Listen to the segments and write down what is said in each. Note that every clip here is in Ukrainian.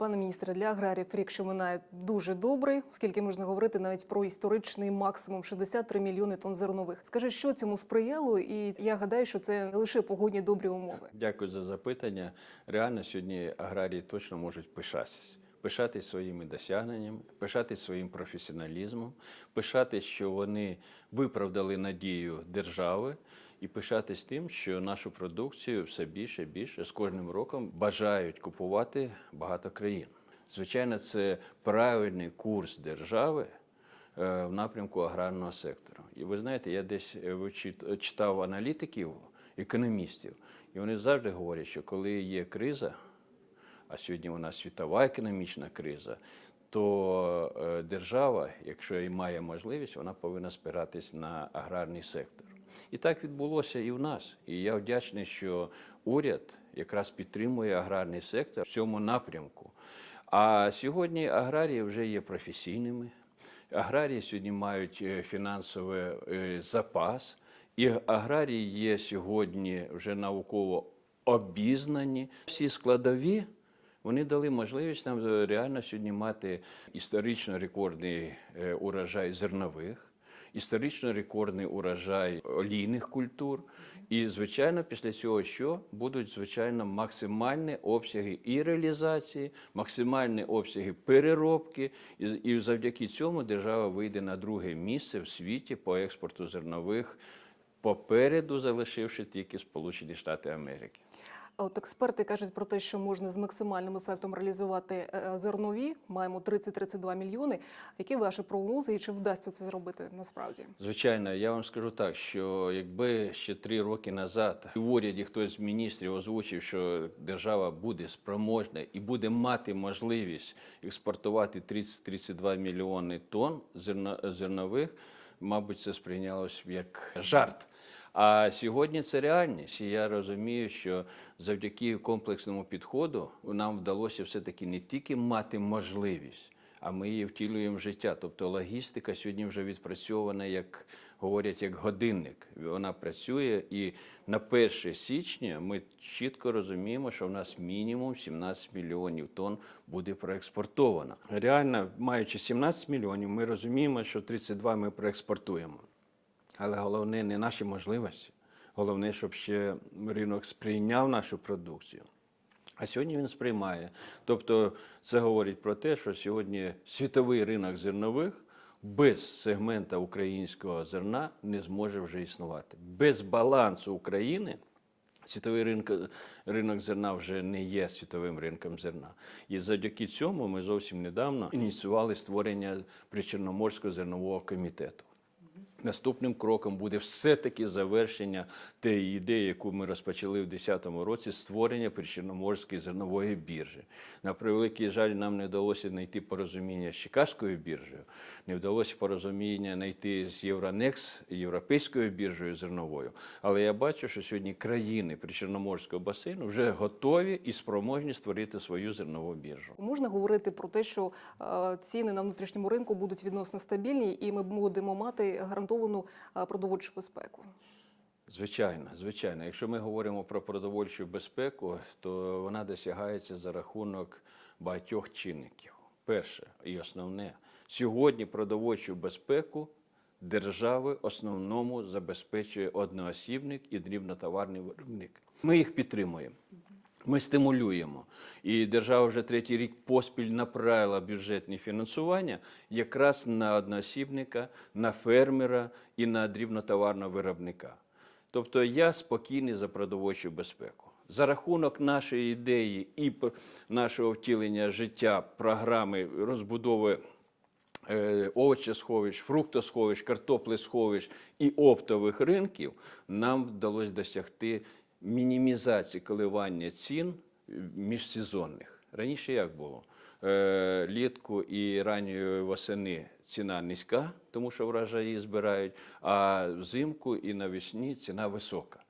Пане міністре, для аграріїв рік, що минає дуже добрий, оскільки можна говорити навіть про історичний максимум 63 мільйони тонн зернових. Скажи, що цьому сприяло, і я гадаю, що це не лише погодні добрі умови. Дякую за запитання. Реально сьогодні аграрії точно можуть пишатися. Пишатись своїми досягненнями, пишатись своїм професіоналізмом, пишатись, що вони виправдали надію держави, і пишатись тим, що нашу продукцію все більше і більше з кожним роком бажають купувати багато країн. Звичайно, це правильний курс держави е, в напрямку аграрного сектору. І ви знаєте, я десь е, читав аналітиків, економістів, і вони завжди говорять, що коли є криза, а сьогодні у нас світова економічна криза, то е, держава, якщо і має можливість, вона повинна спиратись на аграрний сектор. І так відбулося і в нас. І я вдячний, що уряд якраз підтримує аграрний сектор в цьому напрямку. А сьогодні аграрії вже є професійними. Аграрії сьогодні мають е, фінансовий е, запас, і аграрії є сьогодні вже науково обізнані. Всі складові вони дали можливість нам е, реально сьогодні мати історично рекордний е, урожай зернових, історично рекордний урожай олійних культур. І, звичайно, після цього що будуть звичайно максимальні обсяги і реалізації, максимальні обсяги переробки, і, і завдяки цьому держава вийде на друге місце в світі по експорту зернових, попереду залишивши тільки Сполучені Штати Америки. От експерти кажуть про те, що можна з максимальним ефектом реалізувати е, зернові. Маємо 30-32 мільйони. Які ваші прогнози і чи вдасться це зробити насправді? Звичайно, я вам скажу так, що якби ще три роки назад в уряді хтось з міністрів озвучив, що держава буде спроможна і буде мати можливість експортувати 30-32 мільйони тонн зерно- зернових, мабуть, це сприйнялось як жарт. А сьогодні це реальність. І я розумію, що завдяки комплексному підходу нам вдалося все-таки не тільки мати можливість, а ми її втілюємо в життя. Тобто логістика сьогодні вже відпрацьована, як говорять, як годинник. Вона працює, і на 1 січня ми чітко розуміємо, що в нас мінімум 17 мільйонів тонн буде проекспортовано. Реально, маючи 17 мільйонів, ми розуміємо, що 32 ми проекспортуємо. Але головне не наші можливості. Головне, щоб ще ринок сприйняв нашу продукцію. А сьогодні він сприймає. Тобто це говорить про те, що сьогодні світовий ринок зернових без сегмента українського зерна не зможе вже існувати. Без балансу України світовий ринок, ринок зерна вже не є світовим ринком зерна. І завдяки цьому ми зовсім недавно ініціювали створення Причорноморського зернового комітету. Наступним кроком буде все-таки завершення тієї ідеї, яку ми розпочали в 2010 році, створення Причорноморської зернової біржі. На превеликий жаль, нам не вдалося знайти порозуміння з Чикаською біржею, не вдалося порозуміння знайти з Євронекс, Європейською біржею зерновою. Але я бачу, що сьогодні країни Причорноморського басейну вже готові і спроможні створити свою зернову біржу. Можна говорити про те, що е, ціни на внутрішньому ринку будуть відносно стабільні, і ми будемо мати гарантовану е, продовольчу безпеку. Звичайно, звичайно. Якщо ми говоримо про продовольчу безпеку, то вона досягається за рахунок багатьох чинників. Перше і основне, сьогодні продовольчу безпеку держави основному забезпечує одноосібник і дрібнотоварний виробник. Ми їх підтримуємо. Ми стимулюємо. І держава вже третій рік поспіль направила бюджетне фінансування якраз на одноосібника, на фермера і на дрібнотоварного виробника. Тобто я спокійний за продовольчу безпеку. За рахунок нашої ідеї і нашого втілення життя програми розбудови е, овочесховищ, фруктосховищ, картоплесховищ і оптових ринків, нам вдалося досягти мінімізації коливання цін е, міжсезонних. Раніше як було? Е, Літку і ранньої восени ціна низька, тому що врожаї збирають, а взимку і навесні ціна висока.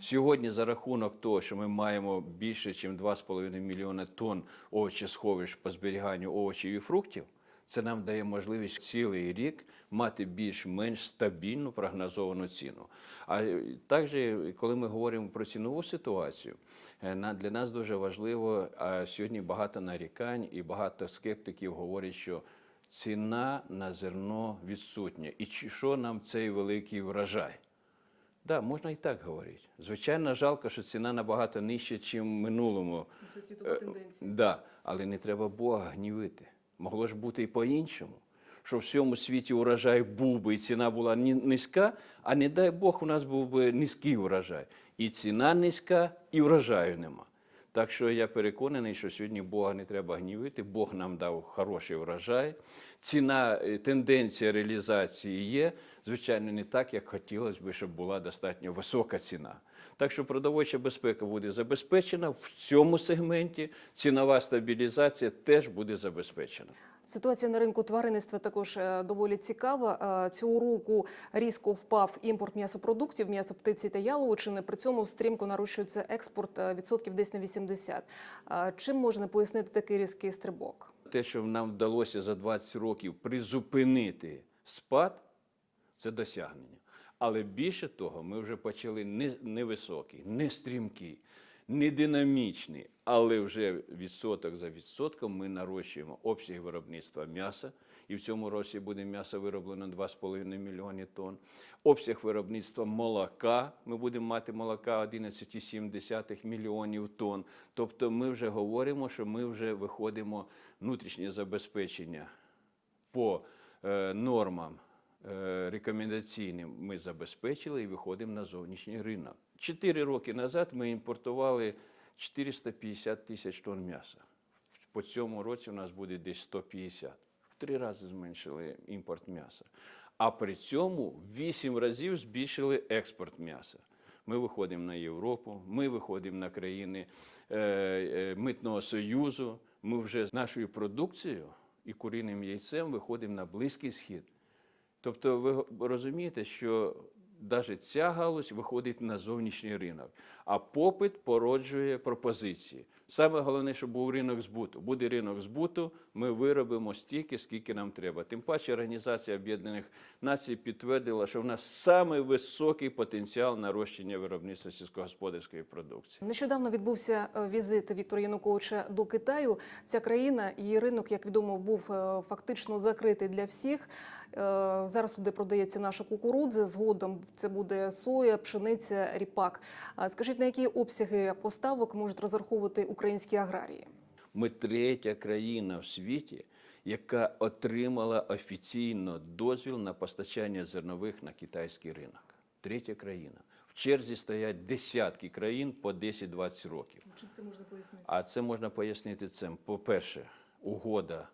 Сьогодні за рахунок того, що ми маємо більше, ніж 2,5 мільйони тонн овочесховищ по зберіганню овочів і фруктів, Це нам дає можливість цілий рік мати більш-менш стабільну прогнозовану ціну. А е, також, коли ми говоримо про цінову ситуацію, е, для нас дуже важливо, а сьогодні багато нарікань і багато скептиків говорять, що ціна на зерно відсутня. І що нам цей великий врожай? Да, можна і так говорити. Звичайно, жалко, що ціна набагато нижча, ніж в минулому. Це світова тенденція. Да, але не треба Бога гнівити. Могло ж бути і по-іншому. Що в всьому світі урожай був би, і ціна була низька, а не дай Бог, у нас був би низький урожай. І ціна низька, і врожаю нема. Так що я переконаний, що сьогодні Бога не треба гнівити. Бог нам дав хороший врожай. Ціна, е, тенденція реалізації є. Звичайно, не так, як хотілося б, щоб була достатньо висока ціна. Так що продовольча безпека буде забезпечена в цьому сегменті. Цінова стабілізація теж буде забезпечена. Ситуація на ринку тваринництва також е, доволі цікава. Е, Цього року різко впав імпорт м'ясопродуктів, м'яса птиці та яловичини. При цьому стрімко нарощується експорт е, відсотків десь на 80. Е, Чим можна пояснити такий різкий стрибок? Те, що нам вдалося за 20 років призупинити спад, це досягнення. Але більше того, ми вже почали не, невисокий, не стрімкий, не динамічний, але вже відсоток за відсотком ми нарощуємо обсяг виробництва м'яса. І в цьому році буде м'ясо вироблено 2,5 мільйони тонн. Обсяг виробництва молока. Ми будемо мати молока 11,7 мільйонів тонн. Тобто ми вже говоримо, що ми вже виходимо внутрішнє забезпечення по е, нормам е, рекомендаційним ми забезпечили і виходимо на зовнішній ринок. Чотири роки назад ми імпортували 450 тисяч тонн м'яса. По цьому році у нас буде десь 150. В три рази зменшили імпорт м'яса. А при цьому вісім разів збільшили експорт м'яса. Ми виходимо на Європу, ми виходимо на країни е, е, Митного Союзу. Ми вже з нашою продукцією і куріним яйцем виходимо на Близький Схід. Тобто, ви розумієте, що навіть ця галузь виходить на зовнішній ринок, а попит породжує пропозиції. Саме головне, щоб був ринок збуту. Буде ринок збуту, ми виробимо стільки, скільки нам треба. Тим паче Організація Об'єднаних Націй підтвердила, що в нас самий високий потенціал нарощення виробництва сільськогосподарської продукції. Нещодавно відбувся е, візит Віктора Януковича до Китаю. Ця країна, її ринок, як відомо, був е, фактично закритий для всіх. Е, Зараз туди продається наша кукурудза. Згодом це буде соя, пшениця, ріпак. Скажіть, на які обсяги поставок можуть розраховувати українські аграрії? Ми третя країна в світі, яка отримала офіційно дозвіл на постачання зернових на китайський ринок. Третя країна. В черзі стоять десятки країн по 10-20 років. Чим це можна пояснити? А це можна пояснити цим. По-перше, угода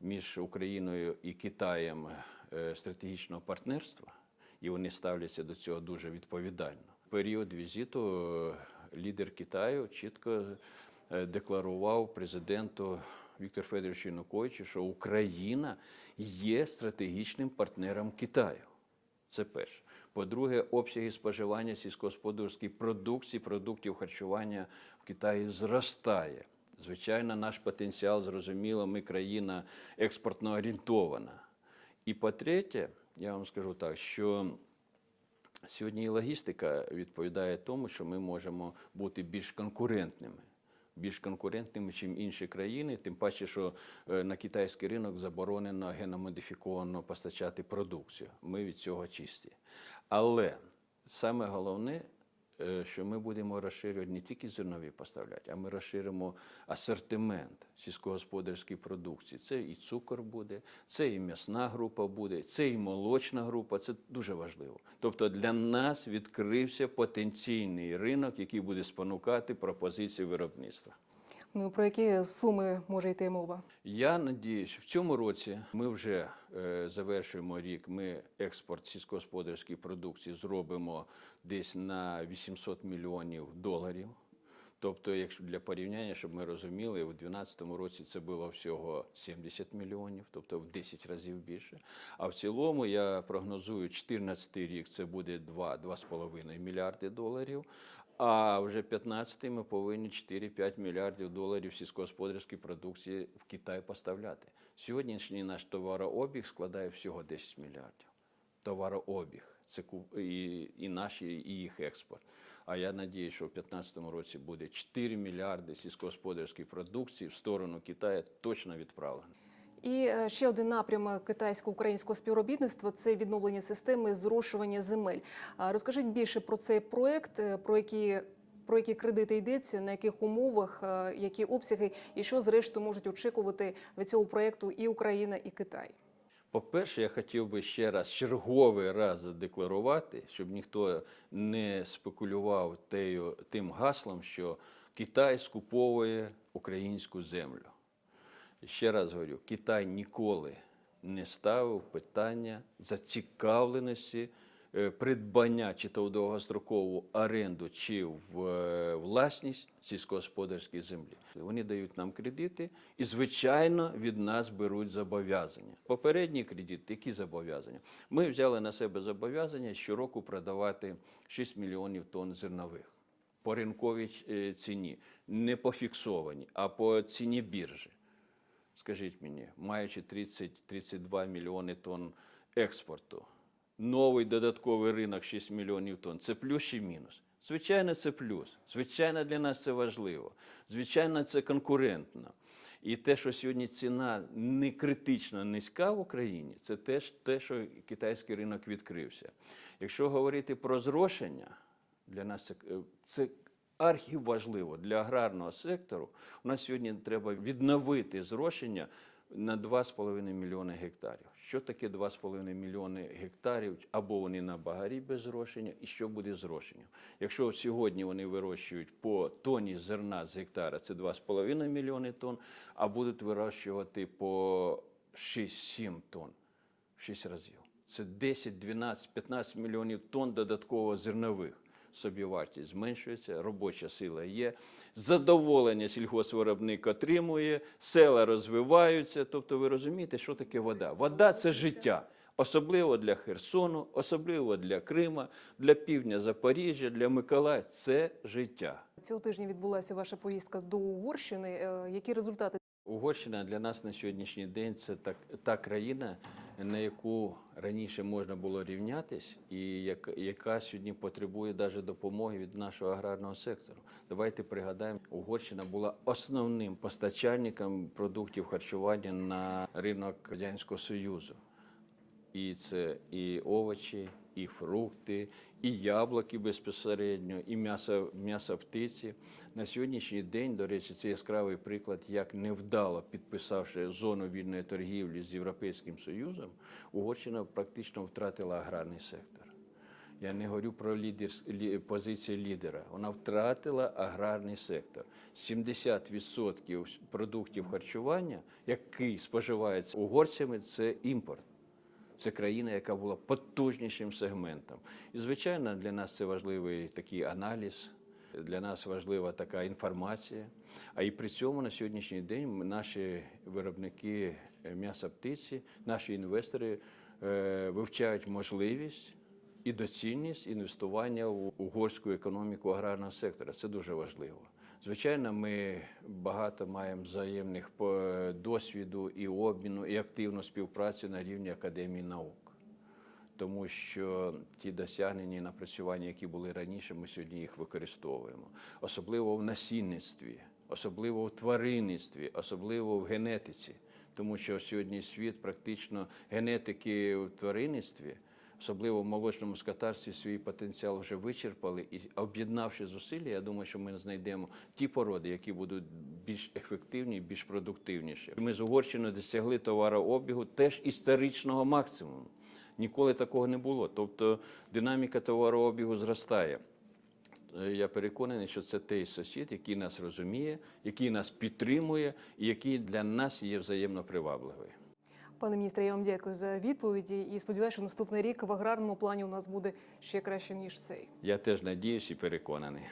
між Україною і Китаєм е, стратегічного партнерства, і вони ставляться до цього дуже відповідально. Період візиту е, лідер Китаю чітко декларував президенту Віктору Федоровичу Януковичу, що Україна є стратегічним партнером Китаю. Це перше. По-друге, обсяги споживання сільськогосподарської продукції, продуктів харчування в Китаї зростає. Звичайно, наш потенціал зрозуміло, ми країна експортно орієнтована. І по-третє, я вам скажу так, що сьогодні і логістика відповідає тому, що ми можемо бути більш конкурентними. Більш конкурентними, ніж інші країни, тим паче, що е, на китайський ринок заборонено геномодифіковано постачати продукцію. Ми від цього чисті. Але саме головне, що ми будемо розширювати не тільки зернові поставляти, а ми розширимо асортимент сільськогосподарської продукції. Це і цукор буде, це і м'ясна група буде, це і молочна група. Це дуже важливо. Тобто для нас відкрився потенційний ринок, який буде спонукати пропозиції виробництва. Ну про які суми може йти мова? Я надіюсь, в цьому році ми вже е, завершуємо рік. Ми експорт сільськогосподарської продукції зробимо десь на 800 мільйонів доларів. Тобто, якщо для порівняння, щоб ми розуміли, у 2012 році це було всього 70 мільйонів, тобто в 10 разів більше. А в цілому я прогнозую, 2014 рік це буде 2-2,5 мільярди доларів. А вже 15 ми повинні 4-5 мільярдів доларів сільськогосподарської продукції в Китай поставляти. Сьогоднішній наш товарообіг складає всього 10 мільярдів. Товарообіг це і, і наш, і їх експорт. А я надію, що в 2015 році буде 4 мільярди сільськогосподарської продукції в сторону Китаю точно відправлено. І е, ще один напрямок китайсько-українського співробітництва це відновлення системи зрошування земель. Розкажіть більше про цей проект, е, про які. Про які кредити йдеться, на яких умовах, е, які обсяги, і що зрештою можуть очікувати від цього проекту і Україна, і Китай. По-перше, я хотів би ще раз черговий раз задекларувати, щоб ніхто не спекулював тею, тим гаслом, що Китай скуповує українську землю. Ще раз говорю, Китай ніколи не ставив питання зацікавленості е, придбання чи то в довгострокову оренду, чи в е, власність сільськогосподарської землі. Вони дають нам кредити і, звичайно, від нас беруть зобов'язання. Попередній кредит, які зобов'язання? Ми взяли на себе зобов'язання щороку продавати 6 мільйонів тонн зернових по ринковій е, ціні, не по фіксованій, а по ціні біржі. Скажіть мені, маючи 30-32 мільйони тонн експорту, новий додатковий ринок 6 мільйонів тонн, це плюс чи мінус? Звичайно, це плюс. Звичайно, для нас це важливо. Звичайно, це конкурентно. І те, що сьогодні ціна не критично низька в Україні, це теж те, що китайський ринок відкрився. Якщо говорити про зрошення, для нас це, е, це архіважливо для аграрного сектору. У нас сьогодні треба відновити зрошення на 2,5 мільйони гектарів. Що таке 2,5 мільйони гектарів? Або вони на багарі без зрошення, і що буде зрошенням? Якщо сьогодні вони вирощують по тоні зерна з гектара, це 2,5 мільйони тонн, а будуть вирощувати по 6-7 тонн в 6 разів. Це 10, 12, 15 мільйонів тонн додатково зернових. Собівартість зменшується, робоча сила є, задоволення сільгоспвиробник отримує, села розвиваються. Тобто, ви розумієте, що таке вода? Вода це життя. Особливо для Херсону, особливо для Крима, для півдня Запоріжжя, для Миколаїв. Це життя. Цього тижня відбулася ваша поїздка до Угорщини. Е, Які результати Угорщина для нас на сьогоднішній день це так, та країна, на яку раніше можна було рівнятись, і яка, сьогодні потребує навіть допомоги від нашого аграрного сектору. Давайте пригадаємо, Угорщина була основним постачальником продуктів харчування на ринок Радянського Союзу. І це і овочі, і фрукти, і яблуки безпосередньо, і м'ясо, м'ясо птиці. На сьогоднішній день, до речі, це яскравий приклад, як невдало підписавши зону вільної торгівлі з Європейським Союзом, Угорщина практично втратила аграрний сектор. Я не говорю про лідер, лі, позиції лідера. Вона втратила аграрний сектор. 70% продуктів харчування, який споживається угорцями, це імпорт. Це країна, яка була потужнішим сегментом. І, звичайно, для нас це важливий такий аналіз, для нас важлива така інформація. А і при цьому на сьогоднішній день наші виробники е, м'яса птиці, наші інвестори е, вивчають можливість і доцільність інвестування в угорську економіку аграрного сектора. Це дуже важливо. Звичайно, ми багато маємо взаємних досвіду і обміну, і активну співпрацю на рівні Академії наук. Тому що ті досягнення і напрацювання, які були раніше, ми сьогодні їх використовуємо. Особливо в насінництві, особливо в тваринництві, особливо в генетиці. Тому що сьогодні світ практично генетики в тваринництві, особливо в молочному скотарстві, свій потенціал вже вичерпали. І об'єднавши зусилля, я думаю, що ми знайдемо ті породи, які будуть більш ефективні, більш продуктивніші. Ми з Угорщиною досягли товарообігу теж історичного максимуму. Ніколи такого не було. Тобто динаміка товарообігу зростає. Е, Я переконаний, що це той сусід, який нас розуміє, який нас підтримує і який для нас є взаємно привабливий. Пане міністре, я вам дякую за відповіді і сподіваюся, що наступний рік в аграрному плані у нас буде ще краще ніж цей. Я теж надіюсь і переконаний.